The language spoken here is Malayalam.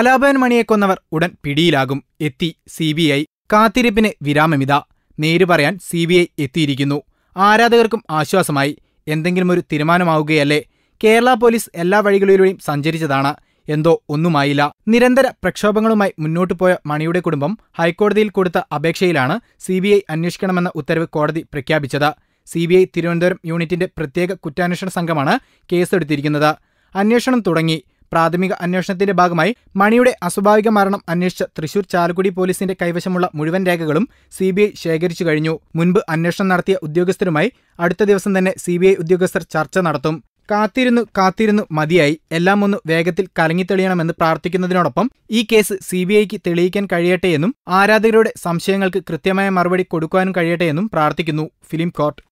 കലാഭവൻ മണിയെ കൊന്നവർ ഉടൻ പിടിയിലാകും. എത്തി സി ബി ഐ. കാത്തിരിപ്പിന് വിരാമമിത. നേര് പറയാൻ സി ബി ഐ എത്തിയിരിക്കുന്നു. ആരാധകർക്കും ആശ്വാസമായി. എന്തെങ്കിലും ഒരു തീരുമാനമാവുകയല്ലേ? കേരള പോലീസ് എല്ലാ വഴികളിലൂടെയും സഞ്ചരിച്ചതാണ്. എന്തോ ഒന്നുമായില്ല. നിരന്തര പ്രക്ഷോഭങ്ങളുമായി മുന്നോട്ടു പോയ മണിയുടെ കുടുംബം ഹൈക്കോടതിയിൽ കൊടുത്ത അപേക്ഷയിലാണ് സി ബി ഐ അന്വേഷിക്കണമെന്ന ഉത്തരവ് കോടതി പ്രഖ്യാപിച്ചത്. സി ബി ഐ തിരുവനന്തപുരം യൂണിറ്റിന്റെ പ്രത്യേക കുറ്റാന്വേഷണ സംഘമാണ് കേസെടുത്തിരിക്കുന്നത്. അന്വേഷണം തുടങ്ങി. പ്രാഥമിക അന്വേഷണത്തിന്റെ ഭാഗമായി മണിയുടെ അസ്വാഭാവിക മരണം അന്വേഷിച്ച തൃശൂർ ചാലക്കുടി പോലീസിന്റെ കൈവശമുള്ള മുഴുവൻ രേഖകളും സി ബി ഐ ശേഖരിച്ചു കഴിഞ്ഞു. മുൻപ് അന്വേഷണം നടത്തിയ ഉദ്യോഗസ്ഥരുമായി അടുത്ത ദിവസം തന്നെ സി ബി ഐ ഉദ്യോഗസ്ഥർ ചർച്ച നടത്തും. കാത്തിരുന്നു കാത്തിരുന്നു മതിയായി. എല്ലാം ഒന്ന് വേഗത്തിൽ കലങ്ങിത്തെളിയണമെന്ന് പ്രാർത്ഥിക്കുന്നതിനോടൊപ്പം ഈ കേസ് സി ബി ഐക്ക് തെളിയിക്കാൻ കഴിയട്ടെയെന്നും ആരാധകരുടെ സംശയങ്ങൾക്ക് കൃത്യമായ മറുപടി കൊടുക്കുവാനും കഴിയട്ടെയെന്നും പ്രാർത്ഥിക്കുന്നു. Film court.